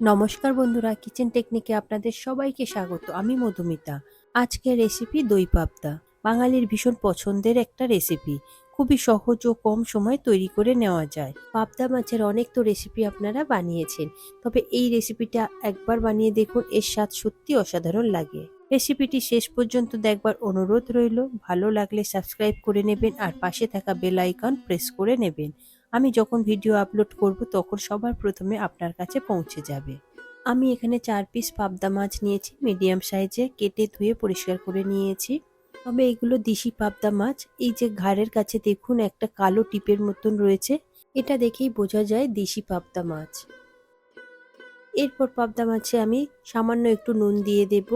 নমস্কার বন্ধুরা কিচেন টেকনিকে আপনাদের সবাইকে স্বাগত। আমি মধুমিতা। আজকের রেসিপি দই পাবদা বাঙালির ভীষণ পছন্দের একটা রেসিপি খুবই সহজ ও কম সময় তৈরি করে নেওয়া যায়। পাবদা মাছের অনেক তো রেসিপি আপনারা বানিয়েছেন। তবে এই রেসিপিটা একবার বানিয়ে দেখুন, এর স্বাদ সত্যি অসাধারণ লাগে। রেসিপিটি শেষ পর্যন্ত দেখবার অনুরোধ রইল। ভালো লাগলে সাবস্ক্রাইব করে নেবেন আর পাশে থাকা বেল আইকন প্রেস করে নেবেন। আমি যখন ভিডিও আপলোড করব, তখন সবার প্রথমে আপনার কাছে পৌঁছে যাবে। আমি এখানে চার পিস পাবদা মাছ নিয়েছি মিডিয়াম সাইজে কেটে ধুয়ে পরিষ্কার করে নিয়েছি। তবে এগুলো দিশি পাবদা মাছ। এই যে ঘাড়ের কাছে দেখুন, একটা কালো টিপের মতন রয়েছে। এটা দেখেই বোঝা যায় দেশি পাবদা মাছ। এরপর পাবদা মাছে আমি সামান্য একটু নুন দিয়ে দেব।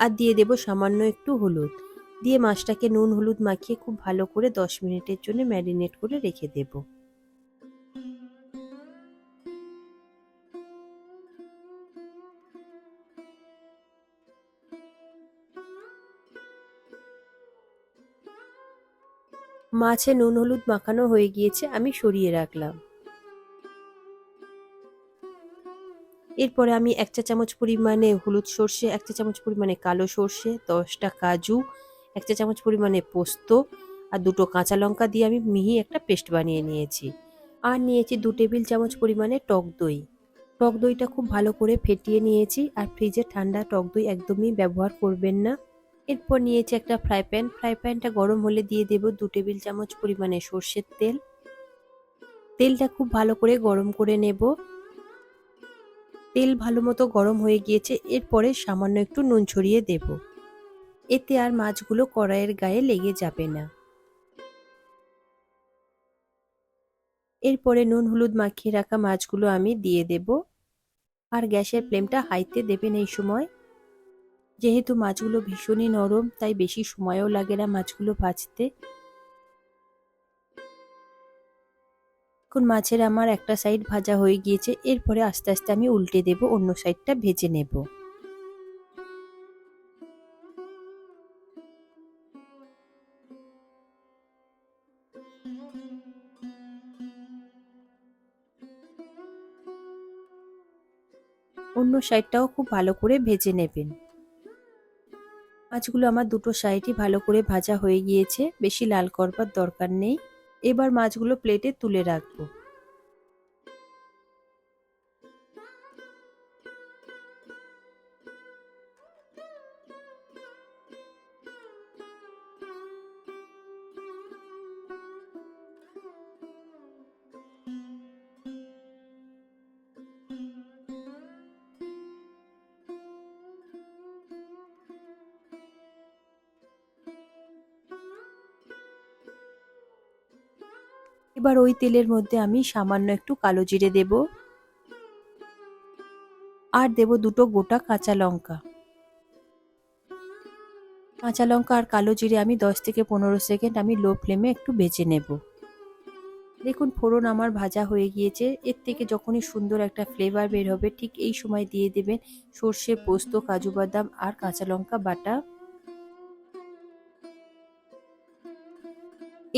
আর দিয়ে দেব সামান্য একটু হলুদ। দিয়ে মাছটাকে নুন, হলুদ মাখিয়ে খুব ভালো করে দশ মিনিটের জন্য ম্যারিনেট করে রেখে দেব। মাছে নুন, হলুদ মাখানো হয়ে গিয়েছে, আমি সরিয়ে রাখলাম। এরপরে আমি এক চা চামচ পরিমাণে হলুদ সর্ষে, এক চা চামচ পরিমাণে কালো সর্ষে, দশটা কাজু এক চা চামচ পরিমাণে পোস্ত আর দুটো কাঁচা লঙ্কা দিয়ে আমি মিহি একটা পেস্ট বানিয়ে নিয়েছি। আর নিয়েছি দু টেবিল চামচ পরিমাণে টক দই। টক দইটা খুব ভালো করে ফেটিয়ে নিয়েছি আর ফ্রিজে ঠান্ডা টক দই একদমই ব্যবহার করবেন না। এরপর নিয়েছি একটা ফ্রাই প্যান। ফ্রাই প্যানটা গরম হলে দিয়ে দেব দু টেবিল চামচ পরিমাণে সর্ষের তেল। তেলটা খুব ভালো করে গরম করে নেব। তেল ভালো মতো গরম হয়ে গিয়েছে। এরপরে সামান্য একটু নুন ছড়িয়ে দেব। এতে আর মাছগুলো কড়াইয়ের গায়ে লেগে যাবে না। এরপরে নুন হলুদ মাখিয়ে রাখা মাছগুলো আমি দিয়ে দেব। আর গ্যাসের ফ্লেমটা হাইতে দেবেন এই সময়। যেহেতু মাছগুলো ভীষণই নরম, তাই বেশি সময়ও লাগে না মাছগুলো ভাজতে। এখন মাছের আমার একটা সাইড ভাজা হয়ে গিয়েছে, এরপরে আস্তে আস্তে আমি উল্টে দেব, অন্য সাইডটা ভেজে নেব। অন্য সাইডটাও খুব ভালো করে ভেজে নেবেন। মাছগুলো আমার দুটো সাইডই ভালো করে ভাজা হয়ে গিয়েছে, বেশি লাল করবার দরকার নেই। এবার মাছগুলো প্লেটে তুলে রাখব। এবার ওই তেলের মধ্যে আমি সামান্য একটু কালো জিরে দেব। আর দেব দুটো গোটা কাঁচা লঙ্কা। কাঁচা লঙ্কা আর কালো জিরে আমি দশ থেকে পনেরো সেকেন্ড আমি লো ফ্লেমে একটু বেজে নেব। দেখুন, ফোড়ন আমার ভাজা হয়ে গিয়েছে। এর থেকে যখনই সুন্দর একটা ফ্লেভার বের হবে, ঠিক এই সময় দিয়ে দেবেন সর্ষে পোস্ত, কাজু বাদাম আর কাঁচা লঙ্কা বাটা।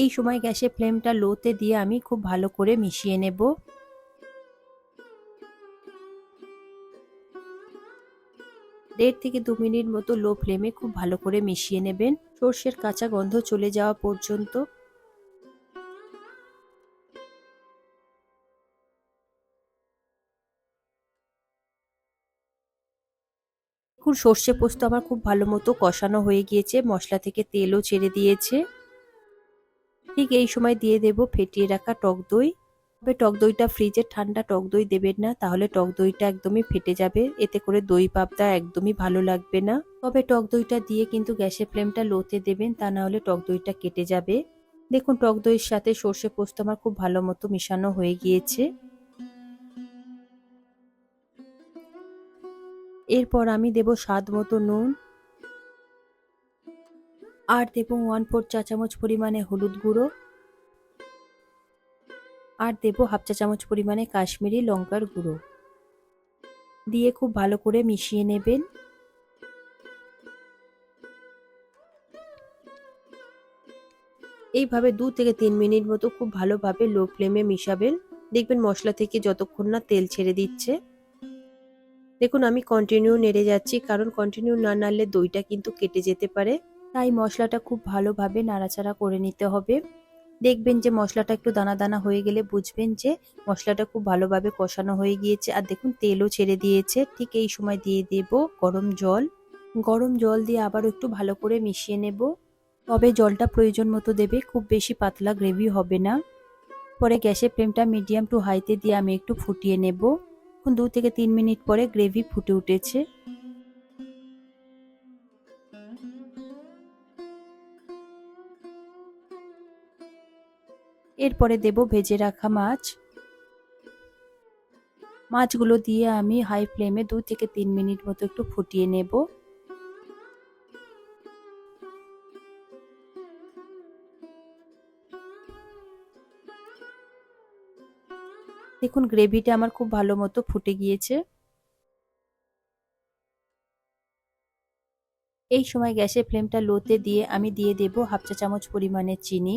এই সময় গ্যাসে ফ্লেমটা লোতে দিয়ে আমি খুব ভালো করে মিশিয়ে নেব। দেড় থেকে দু মিনিট মতো লো ফ্লেমে খুব ভালো করে মিশিয়ে নেবেন। সর্ষের কাঁচা গন্ধ চলে যাওয়া পর্যন্ত। সর্ষে পোস্ত আমার খুব ভালো মতো কষানো হয়ে গিয়েছে, মশলা থেকে তেলও ছেড়ে দিয়েছে। ঠিক এই সময় দিয়ে দেব ফেটিয়ে রাখা টক দই। তবে টক দইটা ফ্রিজে ঠান্ডা টক দই দেবেন না, তাহলে টক দইটা একদমই ফেটে যাবে। এতে করে দই পাবদা একদমই ভালো লাগবে না। তবে টক দইটা দিয়ে কিন্তু গ্যাসের ফ্লেমটা লোতে দেবেন, তা না হলে টক দইটা কেটে যাবে। দেখুন, টক দইয়ের সাথে সর্ষে পোস্ত আমার খুব ভালো মতো মিশানো হয়ে গিয়েছে। এরপর আমি দেব স্বাদ মতো নুন। আর দেব ওয়ান ফোর চা চামচ পরিমাণে হলুদ গুঁড়ো। আর দেব হাফ চা চামচ পরিমাণে কাশ্মীরি লঙ্কার গুঁড়ো। দিয়ে খুব ভালো করে মিশিয়ে নেবেন। এইভাবে দু থেকে তিন মিনিট মতো খুব ভালোভাবে লো ফ্লেমে মিশাবেন। দেখবেন মশলা থেকে যতক্ষণ না তেল ছেড়ে দিচ্ছে। দেখুন, আমি কন্টিনিউ নেড়ে যাচ্ছি, কারণ কন্টিনিউ না নাড়লে দইটা কিন্তু কেটে যেতে পারে। তাই মশলাটা খুব ভালোভাবে নাড়াচাড়া করে নিতে হবে। দেখবেন যে মশলাটা একটু দানা দানা হয়ে গেলে বুঝবেন যে মশলাটা খুব ভালোভাবে কষানো হয়ে গিয়েছে। আর দেখুন, তেলও ছেড়ে দিয়েছে। ঠিক এই সময় দিয়ে দেব গরম জল। গরম জল দিয়ে আবার একটু ভালো করে মিশিয়ে নেব। তবে জলটা প্রয়োজন মতো দেবে, খুব বেশি পাতলা গ্রেভি হবে না। পরে গ্যাসের ফ্লেমটা মিডিয়াম টু হাইতে দিয়ে আমি একটু ফুটিয়ে নেব। দু থেকে তিন মিনিট পরে গ্রেভি ফুটে উঠেছে। এরপরে দেব ভেজে রাখা মাছ। মাছগুলো দিয়ে আমি হাই ফ্লেমে দু থেকে তিন মিনিট মতো একটু ফুটিয়ে নেব। দেখুন গ্রেভিটা আমার খুব ভালো মতো ফুটে গিয়েছে। এই সময় গ্যাসের ফ্লেমটা লোতে দিয়ে আমি দিয়ে দেব হাফ চা চামচ পরিমাণে চিনি।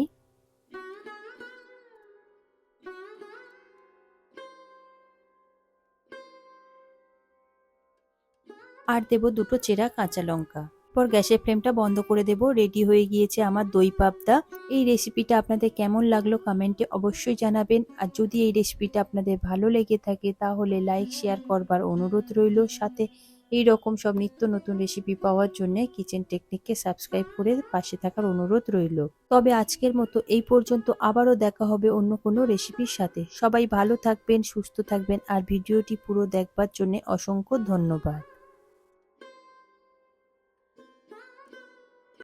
আর দেব দুটো চেরা কাঁচা লঙ্কা। পর গ্যাসের ফ্লেমটা বন্ধ করে দেব। রেডি হয়ে গিয়েছে আমার দই পাবদা। এই রেসিপিটা আপনাদের কেমন লাগল কমেন্টে অবশ্যই জানাবেন। আর যদি এই রেসিপিটা আপনাদের ভালো লেগে থাকে, তাহলে লাইক, শেয়ার করবার অনুরোধ রইল। সাথে এই রকম সব নিত্য নতুন রেসিপি পাওয়ার জন্য কিচেন টেকনিককে সাবস্ক্রাইব করে পাশে থাকার অনুরোধ রইল। তবে আজকের মতো এই পর্যন্ত আবারও দেখা হবে অন্য কোনো রেসিপির সাথে। সবাই ভালো থাকবেন, সুস্থ থাকবেন। আর ভিডিওটি পুরো দেখবার জন্য অসংখ্য ধন্যবাদ।